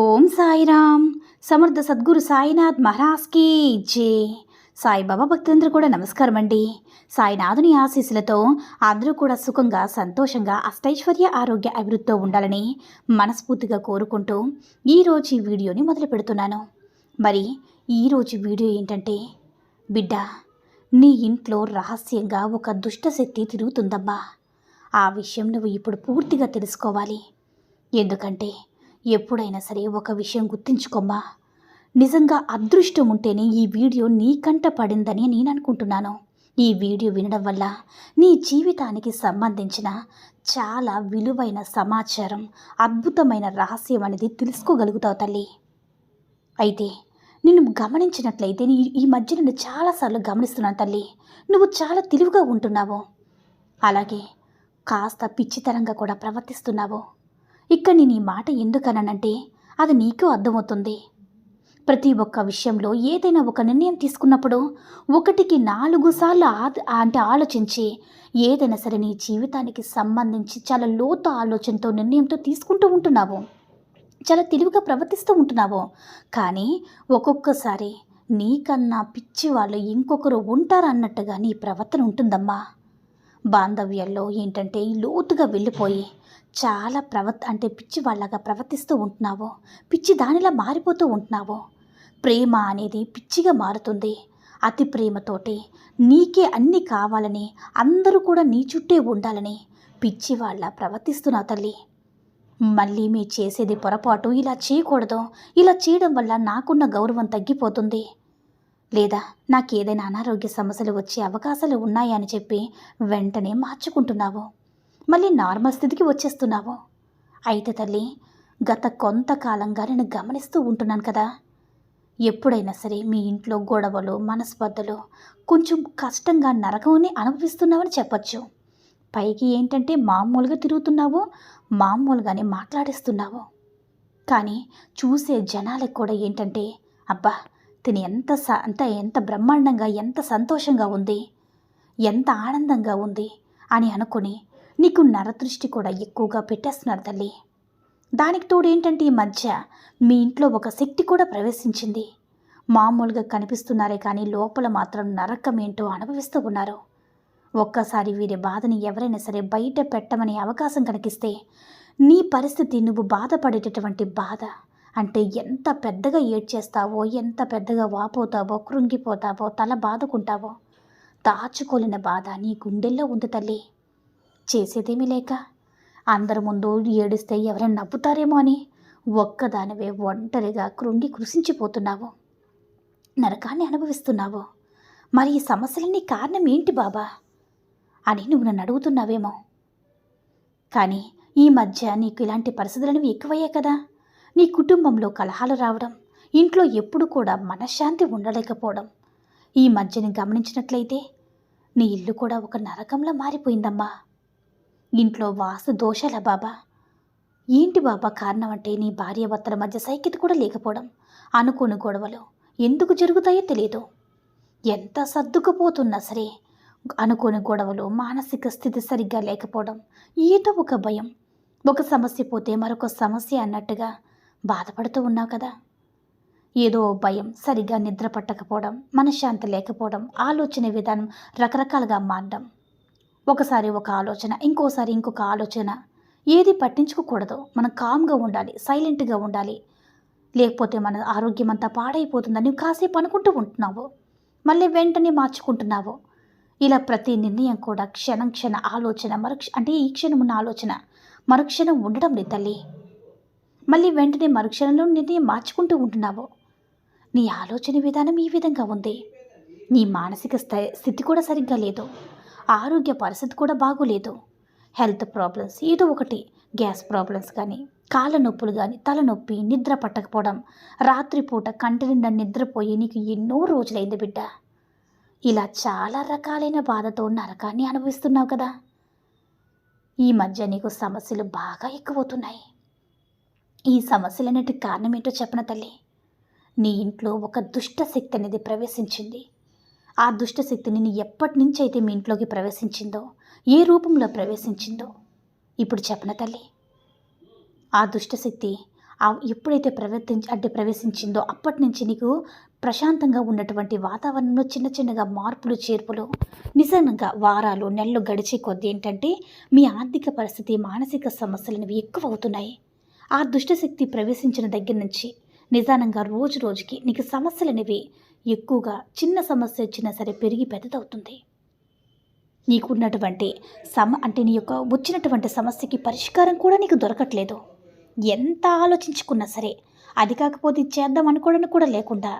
Om Sairam. సమర్థ సద్గురు సాయినాథ్ మహారాజ్కి జే. సాయిబాబా భక్తులందరూ కూడా నమస్కారం అండి. సాయినాథుని ఆశీస్సులతో అందరూ కూడా సుఖంగా సంతోషంగా అష్టైశ్వర్య ఆరోగ్య అభివృద్ధితో ఉండాలని మనస్ఫూర్తిగా కోరుకుంటూ ఈరోజు ఈ వీడియోని మొదలు పెడుతున్నాను. మరి ఈరోజు వీడియో ఏంటంటే బిడ్డ నీ ఇంట్లో రహస్యంగా ఒక దుష్టశక్తి తిరుగుతుందమ్మా. ఆ విషయం నువ్వు ఇప్పుడు పూర్తిగా తెలుసుకోవాలి. ఎందుకంటే ఎప్పుడైనా సరే ఒక విషయం గుర్తుంచుకోమ్మా. నిజంగా అదృష్టం ఉంటేనే ఈ వీడియో నీ కంట పడిందని నేను అనుకుంటున్నాను. ఈ వీడియో వినడం వల్ల నీ జీవితానికి సంబంధించిన చాలా విలువైన సమాచారం అద్భుతమైన రహస్యం అనేది తెలుసుకోగలుగుతావు తల్లి. అయితే నిన్ను గమనించినట్లయితే నీ ఈ మధ్య నిన్ను చాలాసార్లు గమనిస్తున్నాను తల్లి. నువ్వు చాలా తెలివిగా ఉంటున్నావు. అలాగే కాస్త పిచ్చితరంగా కూడా ప్రవర్తిస్తున్నావు. ఇక్కడ నేను ఈ మాట ఎందుకననంటే అది నీకు అర్థమవుతుంది. ప్రతి ఒక్క విషయంలో ఏదైనా ఒక నిర్ణయం తీసుకున్నప్పుడు ఒకటికి నాలుగు సార్లు ఆ- అంటే ఆలోచించి ఏదైనా సరే నీ జీవితానికి సంబంధించి చాలా లోతు ఆలోచనతో నిర్ణయంతో తీసుకుంటూ ఉంటున్నావు. చాలా తెలివిగా ప్రవర్తిస్తూ ఉంటున్నావు. కానీ ఒక్కొక్కసారి నీకన్నా పిచ్చి వాళ్ళు ఇంకొకరు ఉంటారు అన్నట్టుగా నీ ప్రవర్తన ఉంటుందమ్మా. బాంధవ్యాల్లో ఏంటంటే లోతుగా వెళ్ళిపోయి చాలా ప్రవర్త అంటే పిచ్చి వాళ్ళగా ప్రవర్తిస్తూ ఉంటున్నావు? పిచ్చి దానిలా మారిపోతూ ఉంటున్నావు? ప్రేమ అనేది పిచ్చిగా మారుతుంది. అతి ప్రేమతోటి నీకే అన్నీ కావాలని అందరూ కూడా నీ చుట్టే ఉండాలని పిచ్చి వాళ్ళ ప్రవర్తిస్తున్నావు తల్లి. మళ్ళీ మీ చేసేది పొరపాటు ఇలా చేయకూడదు. ఇలా చేయడం వల్ల నాకున్న గౌరవం తగ్గిపోతుంది. లేదా నాకేదైనా అనారోగ్య సమస్యలు వచ్చే అవకాశాలు ఉన్నాయని చెప్పి వెంటనే మార్చుకుంటున్నావు. మళ్ళీ నార్మల్ స్థితికి వచ్చేస్తున్నావు. అయితే తల్లి గత కొంతకాలంగా నేను గమనిస్తూ ఉంటున్నాను కదా. ఎప్పుడైనా సరే మీ ఇంట్లో గొడవలు మనస్పర్ధలు కొంచెం కష్టంగా నరకమని అనుభవిస్తున్నావని చెప్పొచ్చు. పైకి ఏంటంటే మామూలుగా తిరుగుతున్నావు మామూలుగానే మాట్లాడిస్తున్నావు. కానీ చూసే జనాలకు కూడా ఏంటంటే అబ్బా తిని ఎంత స అంత ఎంత బ్రహ్మాండంగా ఎంత సంతోషంగా ఉంది ఎంత ఆనందంగా ఉంది అని అనుకుని నీకు నరదృష్టి కూడా ఎక్కువగా పెట్టేస్తున్నారు తల్లి. దానికి తోడు ఏంటంటే ఈ మధ్య మీ ఇంట్లో ఒక శక్తి కూడా ప్రవేశించింది. మామూలుగా కనిపిస్తున్నారే కానీ లోపల మాత్రం నరకం ఏంటో అనుభవిస్తూ ఉన్నారు. ఒక్కసారి వీరి బాధని ఎవరైనా సరే బయట పెట్టమనే అవకాశం కనిపిస్తే నీ పరిస్థితి నువ్వు బాధపడేటటువంటి బాధ. అంటే ఎంత పెద్దగా ఏడ్చేస్తావో ఎంత పెద్దగా వాపోతావో కృంగిపోతావో తల బాదుకుంటావో దాచుకోలేని బాధ నీ గుండెల్లో ఉంది తల్లి. చేసేదేమీ లేక అందరి ముందు ఏడిస్తే ఎవరైనా నవ్వుతారేమో అని ఒక్కదానివే ఒంటరిగా కృంగి కృషించిపోతున్నావు నరకాన్ని అనుభవిస్తున్నావు. మరి ఈ సమస్యలన్నీ కారణం ఏంటి బాబా? అని నువ్వు నన్ను అడుగుతున్నావేమో. కానీ ఈ మధ్య నీకు ఇలాంటి పరిస్థితులను ఎక్కువయ్యా కదా. నీ కుటుంబంలో కలహాలు రావడం ఇంట్లో ఎప్పుడు కూడా మనశ్శాంతి ఉండలేకపోవడం. ఈ మధ్యని గమనించినట్లయితే నీ ఇల్లు కూడా ఒక నరకంలా మారిపోయిందమ్మా. ఇంట్లో వాసు దోషాల బాబా? ఏంటి బాబా కారణం అంటే నీ భార్యాభర్తల మధ్య సైకిత కూడా లేకపోవడం? అనుకోని గొడవలు ఎందుకు జరుగుతాయో తెలియదు ఎంత సర్దుకుపోతున్నా సరే అనుకోని గొడవలు మానసిక స్థితి సరిగ్గా లేకపోవడం ఏదో ఒక భయం. ఒక సమస్య పోతే మరొక సమస్య అన్నట్టుగా బాధపడుతూ ఉన్నావు కదా? ఏదో భయం సరిగ్గా నిద్ర పట్టకపోవడం మనశ్శాంతి లేకపోవడం ఆలోచన విధానం రకరకాలుగా మారడం ఒకసారి ఒక ఆలోచన ఇంకోసారి ఇంకొక ఆలోచన. ఏది పట్టించుకోకూడదు. మనం కామ్గా ఉండాలి సైలెంట్గా ఉండాలి. లేకపోతే మన ఆరోగ్యం అంతా పాడైపోతుందని కాసేపు అనుకుంటూ ఉంటున్నావు. మళ్ళీ వెంటనే మార్చుకుంటున్నావు. ఇలా ప్రతి నిర్ణయం కూడా క్షణం క్షణ ఆలోచన మరుక్ష అంటే ఈ క్షణం ఉన్న ఆలోచన. మరుక్షణం ఉండడం లేదు తల్లి. మళ్ళీ వెంటనే మరుక్షణంలో నిర్ణయం మార్చుకుంటూ ఉంటున్నావు. నీ ఆలోచన విధానం ఈ విధంగా ఉంది. నీ మానసిక స్థ- స్థితి కూడా సరిగ్గా లేదు. ఆరోగ్య పరిస్థితి కూడా బాగోలేదు. హెల్త్ ప్రాబ్లమ్స్ ఏదో ఒకటి గ్యాస్ ప్రాబ్లమ్స్ కానీ కాళ్ళ నొప్పులు కానీ తలనొప్పి నిద్ర పట్టకపోవడం రాత్రిపూట కంటి నిండా నిద్రపోయి నీకు ఎన్నో రోజులైంది బిడ్డ. ఇలా చాలా రకాలైన బాధతో నరకాన్ని అనుభవిస్తున్నావు కదా. ఈ మధ్య నీకు సమస్యలు బాగా ఎక్కువవుతున్నాయి. ఈ సమస్యలన్నిటి కారణం ఏంటో చెప్పన తల్లి? నీ ఇంట్లో ఒక దుష్ట శక్తి అనేది ప్రవేశించింది. ఆ దుష్టశక్తి నిన్ను ఎప్పటి నుంచి అయితే మీ ఇంట్లోకి ప్రవేశించిందో ఏ రూపంలో ప్రవేశించిందో ఇప్పుడు చెప్పన తల్లి? ఆ దుష్టశక్తి ఆ ఎప్పుడైతే ప్రవర్తించి అంటే ప్రవేశించిందో అప్పటి నుంచి నీకు ప్రశాంతంగా ఉన్నటువంటి వాతావరణంలో చిన్న చిన్నగా మార్పులు చేర్పులు నిజంగా వారాలు నెలలు గడిచే కొద్దీ ఏంటంటే మీ ఆర్థిక పరిస్థితి మానసిక సమస్యలనేవి ఎక్కువ అవుతున్నాయి ఆ దుష్టశక్తి ప్రవేశించిన దగ్గర నుంచి నిదానంగా రోజు రోజుకి నీకు సమస్యలు అనేవి ఎక్కువగా చిన్న సమస్య వచ్చినా సరే పెరిగి పెద్దదవుతుంది. నీకున్నటువంటి సమ అంటే నీ యొక్క వచ్చినటువంటి సమస్యకి పరిష్కారం కూడా నీకు దొరకట్లేదు. ఎంత ఆలోచించుకున్నా సరే అది కాకపోతే ఇది చేద్దాం అనుకోవడానికి కూడా లేకుండా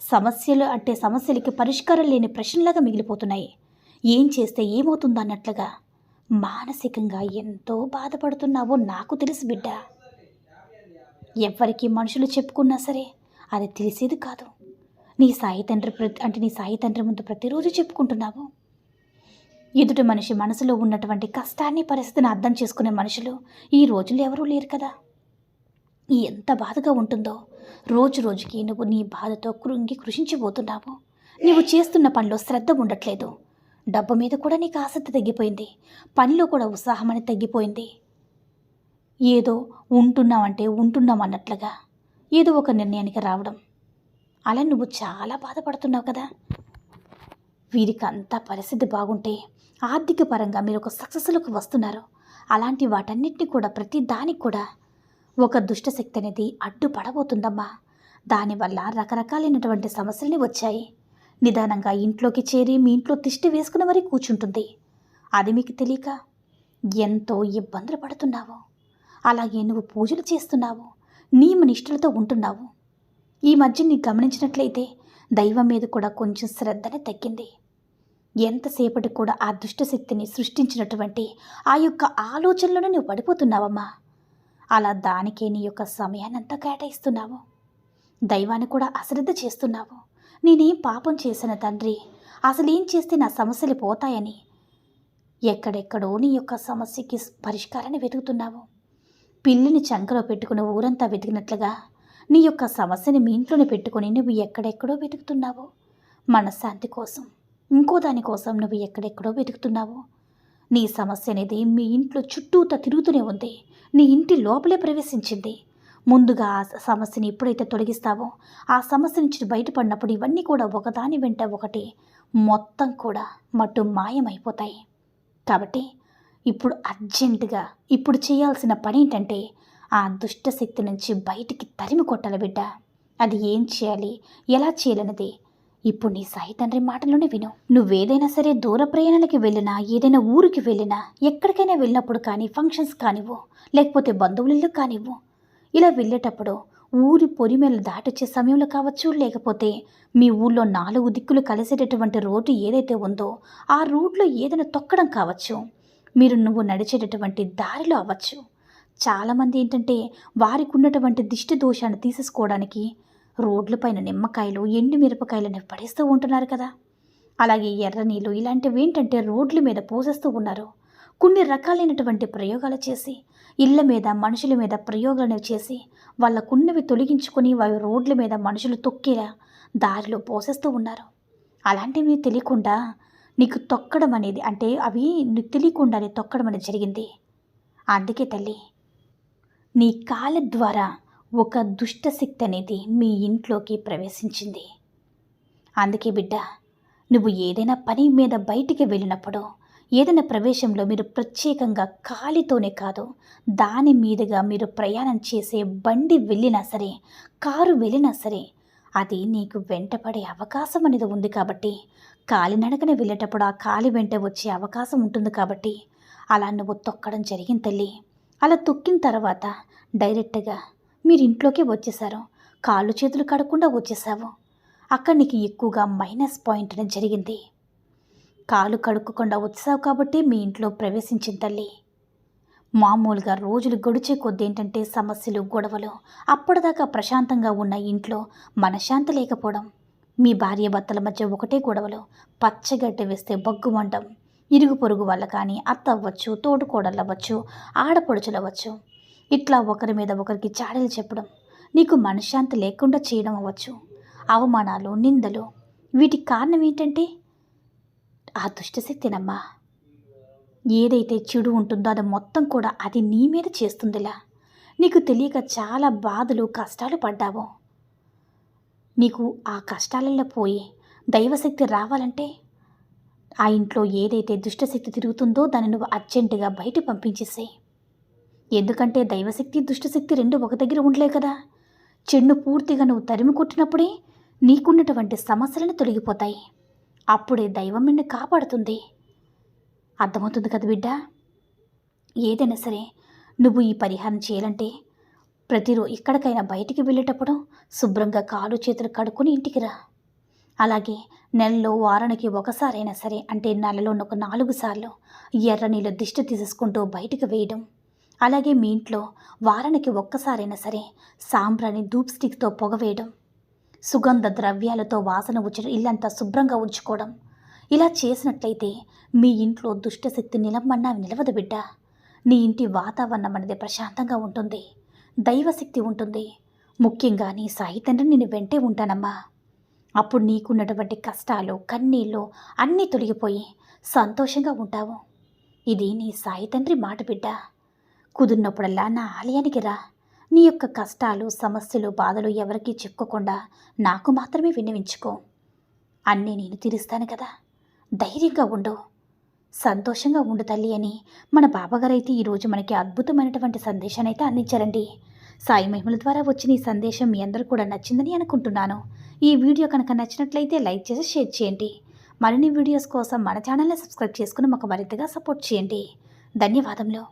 సమస్యలు అంటే సమస్యలకి పరిష్కారం లేని ప్రశ్నలాగా మిగిలిపోతున్నాయి. ఏం చేస్తే ఏమవుతుందో అన్నట్లుగా మానసికంగా ఎంతో బాధపడుతున్నావో నాకు తెలుసు బిడ్డ. ఎవరికి మనుషులు చెప్పుకున్నా సరే అది తెలిసేది కాదు. నీ సాయి తండ్రి ప్రతి అంటే నీ సాయి తండ్రి ముందు ప్రతిరోజు చెప్పుకుంటున్నావు? ఎదుటి మనిషి మనసులో ఉన్నటువంటి కష్టాన్ని పరిస్థితిని అర్థం చేసుకునే మనుషులు ఈ రోజుల్లో ఎవరూ లేరు కదా. ఎంత బాధగా ఉంటుందో రోజు రోజుకి నువ్వు నీ బాధతో కృంగి కృషించిపోతున్నావు నువ్వు చేస్తున్న పనిలో శ్రద్ధ ఉండట్లేదు. డబ్బు మీద కూడా నీకు ఆసక్తి తగ్గిపోయింది. పనిలో కూడా ఉత్సాహం అనేది తగ్గిపోయింది. ఏదో ఉంటున్నామంటే ఉంటున్నాం అన్నట్లుగా ఏదో ఒక నిర్ణయానికి రావడం. అలా నువ్వు చాలా బాధపడుతున్నావు కదా. వీరికి అంతా పరిస్థితి బాగుంటే ఆర్థిక పరంగా మీరు ఒక సక్సెస్లోకి వస్తున్నారు. అలాంటి వాటన్నిటిని కూడా ప్రతి దానికి కూడా ఒక దుష్టశక్తి అనేది అడ్డుపడబోతుందమ్మా. దానివల్ల రకరకాలైనటువంటి సమస్యలని వచ్చాయి. నిదానంగా ఇంట్లోకి చేరి మీ ఇంట్లో తిష్టి వేసుకుని మరీ కూర్చుంటుంది. అది మీకు తెలియక ఎంతో ఇబ్బందులు పడుతున్నావు. అలాగే నువ్వు పూజలు చేస్తున్నావు. నియమ నిష్ఠలతో ఉంటున్నావు. ఈ మధ్య నీ గమనించినట్లయితే దైవం మీద కూడా కొంచెం శ్రద్ధనే తగ్గింది. ఎంతసేపటి కూడా ఆ దుష్టశక్తిని సృష్టించినటువంటి ఆ యొక్క ఆలోచనలను నువ్వు పడిపోతున్నావమ్మా. అలా దానికే నీ యొక్క సమయాన్నంతా కేటాయిస్తున్నావు. దైవాన్ని కూడా అశ్రద్ధ చేస్తున్నావు. నేనేం పాపం చేసిన తండ్రి? అసలు ఏం చేస్తే నా సమస్యలు పోతాయని? ఎక్కడెక్కడో నీ యొక్క సమస్యకి పరిష్కారాన్ని వెతుకుతున్నావు. పిల్లిని చంకలో పెట్టుకుని ఊరంతా వెతికినట్లుగా నీ యొక్క సమస్యని మీ ఇంట్లోనే పెట్టుకొని నువ్వు ఎక్కడెక్కడో వెతుకుతున్నావు. మనశ్శాంతి కోసం ఇంకో దానికోసం నువ్వు ఎక్కడెక్కడో వెతుకుతున్నావు. నీ సమస్య అనేది మీ ఇంట్లో చుట్టూతా తిరుగుతూనే ఉంది. నీ ఇంటి లోపలే ప్రవేశించింది. ముందుగా ఆ సమస్యని ఎప్పుడైతే తొలగిస్తావో ఆ సమస్య నుంచి బయటపడినప్పుడు ఇవన్నీ కూడా ఒకదాని వెంట ఒకటి మొత్తం కూడా మట్టు మాయమైపోతాయి. కాబట్టి ఇప్పుడు అర్జెంటుగా ఇప్పుడు చేయాల్సిన పని ఏంటంటే ఆ దుష్ట శక్తి నుంచి బయటికి తరిమి కొట్టాలి బిడ్డ. అది ఏం చేయాలి? ఎలా చేయాలన్నది? ఇప్పుడు నీ సాయి తండ్రి మాటలోనే విను. నువ్వేదైనా సరే దూర ప్రయాణాలకి వెళ్ళినా ఏదైనా ఊరికి వెళ్ళినా ఎక్కడికైనా వెళ్ళినప్పుడు కానీ ఫంక్షన్స్ కానివ్వు లేకపోతే బంధువుల ఇల్లు కానివ్వు ఇలా వెళ్ళేటప్పుడు ఊరి పొరిమేలు దాటొచ్చే సమయంలో కావచ్చు లేకపోతే మీ ఊళ్ళో నాలుగు దిక్కులు కలిసేటటువంటి రోడ్డు ఏదైతే ఉందో ఆ రూట్లో ఏదైనా తొక్కడం కావచ్చు. మీరు నువ్వు నడిచేటటువంటి దారిలో అవ్వచ్చు. చాలామంది ఏంటంటే వారికి ఉన్నటువంటి దిష్టి దోషాన్ని తీసేసుకోవడానికి రోడ్లపైన నిమ్మకాయలు ఎండు మిరపకాయలను పడేస్తూ ఉంటున్నారు కదా. అలాగే ఎర్ర నీళ్ళు ఇలాంటివి ఏంటంటే రోడ్ల మీద పోసేస్తూ ఉన్నారు. కొన్ని రకాలైనటువంటి ప్రయోగాలు చేసి ఇళ్ళ మీద మనుషుల మీద ప్రయోగాలు చేసి వాళ్ళకున్నవి తొలగించుకొని వారి రోడ్ల మీద మనుషులు తొక్కేలా దారిలో పోసేస్తూ ఉన్నారు. అలాంటివి తెలియకుండా నీకు తొక్కడం అనేది అంటే అవి నీకు తెలియకుండానే తొక్కడం అనేది జరిగింది. అందుకే తల్లి నీ కాళ్ళ ద్వారా ఒక దుష్టశక్తి అనేది మీ ఇంట్లోకి ప్రవేశించింది. అందుకే బిడ్డ నువ్వు ఏదైనా పని మీద బయటికి వెళ్ళినప్పుడు ఏదైనా ప్రవేశంలో మీరు ప్రత్యేకంగా కాలితోనే కాదు దాని మీదుగా మీరు ప్రయాణం చేసే బండి వెళ్ళినా సరే కారు వెళ్ళినా సరే అది నీకు వెంటపడే అవకాశం అనేది ఉంది కాబట్టి కాలినడకన వెళ్ళేటప్పుడు ఆ కాలి వెంట వచ్చే అవకాశం ఉంటుంది కాబట్టి అలా నువ్వు తొక్కడం జరిగింది తల్లి. అలా తొక్కిన తర్వాత డైరెక్ట్గా మీరు ఇంట్లోకే వచ్చేసారు. కాళ్ళు చేతులు కడకుండా వచ్చేసావు. అక్కడ నీకు ఎక్కువగా మైనస్ పాయింట్ అనేది జరిగింది. కాలు కడుక్కకుండా వచ్చావు కాబట్టి మీ ఇంట్లో ప్రవేశించిన తల్లి. మామూలుగా రోజులు గడిచే కొద్ది ఏంటంటే సమస్యలు గొడవలు అప్పటిదాకా ప్రశాంతంగా ఉన్న ఇంట్లో మనశ్శాంతి లేకపోవడం మీ భార్య భర్తల మధ్య ఒకటే గొడవలు పచ్చగడ్డ వేస్తే బగ్గుమండం ఇరుగు పొరుగు వల్ల కానీ అత్త అవ్వచ్చు తోడుకోడలు అవ్వచ్చు ఆడపడుచులు అవ్వచ్చు. ఇట్లా ఒకరి మీద ఒకరికి చాడీలు చెప్పడం నీకు మనశ్శాంతి లేకుండా చేయడం అవ్వచ్చు. అవమానాలు నిందలు వీటికి కారణం ఏంటంటే ఆ దుష్టశక్తినమ్మా. ఏదైతే చెడు ఉంటుందో అది మొత్తం కూడా అది నీ మీద చేస్తుందిలా. నీకు తెలియక చాలా బాధలు కష్టాలు పడ్డావు. నీకు ఆ కష్టాలలో పోయి దైవశక్తి రావాలంటే ఆ ఇంట్లో ఏదైతే దుష్టశక్తి తిరుగుతుందో దాన్ని నువ్వు అర్జెంటుగా బయట పంపించేసేయి. ఎందుకంటే దైవశక్తి దుష్టశక్తి రెండు ఒక దగ్గర ఉండలే కదా. చెడును పూర్తిగా నువ్వు తరిమి కొట్టినప్పుడే నీకున్నటువంటి సమస్యలను తొలగిపోతాయి. అప్పుడే దైవం నిన్ను కాపాడుతుంది. అర్థమవుతుంది కదా బిడ్డ? ఏదైనా సరే నువ్వు ఈ పరిహారం చేయాలంటే ప్రతిరోజు ఎక్కడికైనా బయటికి వెళ్ళేటప్పుడు శుభ్రంగా కాలు చేతులు కడుక్కొని ఇంటికి రా. అలాగే నెలలో వారానికి ఒకసారైనా సరే అంటే నెలలో ఒక నాలుగు సార్లు ఎర్ర నీళ్ళు దిష్టి తీసేసుకుంటూ బయటకు వేయడం. అలాగే మీ ఇంట్లో వారానికి ఒక్కసారైనా సరే సాంబ్రాని ధూప్ స్టిక్తో పొగ వేయడం సుగంధ ద్రవ్యాలతో వాసన ఉంచడం ఇల్లంతా శుభ్రంగా ఉంచుకోవడం. ఇలా చేసినట్లయితే మీ ఇంట్లో దుష్టశక్తి నిలబడినా నిలవదు బిడ్డ. నీ ఇంటి వాతావరణం అనేది ప్రశాంతంగా ఉంటుంది. దైవశక్తి ఉంటుంది. ముఖ్యంగా నీ సాయి తండ్రి నేను వెంటే ఉంటానమ్మా. అప్పుడు నీకున్నటువంటి కష్టాలు కన్నీళ్ళు అన్నీ తొలగిపోయి సంతోషంగా ఉంటావు. ఇది నీ సాయి తండ్రి మాట బిడ్డ. కుదిరినప్పుడల్లా నా ఆలయానికి రా. నీ యొక్క కష్టాలు సమస్యలు బాధలు ఎవరికీ చెప్పుకోకుండా నాకు మాత్రమే విన్నవించుకో. అన్నీ నేను తీరుస్తాను కదా. ధైర్యంగా ఉండు. సంతోషంగా ఉండు తల్లి అని మన బాబాగారైతే ఈరోజు మనకి అద్భుతమైనటువంటి సందేశాన్ని అయితే అందించారండి. సాయి మహిమల ద్వారా వచ్చిన ఈ సందేశం మీ అందరూ కూడా నచ్చిందని అనుకుంటున్నాను. ఈ వీడియో కనుక నచ్చినట్లయితే లైక్ చేసి షేర్ చేయండి. మరిన్ని వీడియోస్ కోసం మన ఛానల్ని సబ్స్క్రైబ్ చేసుకుని మాకు మరింతగా సపోర్ట్ చేయండి. ధన్యవాదములు.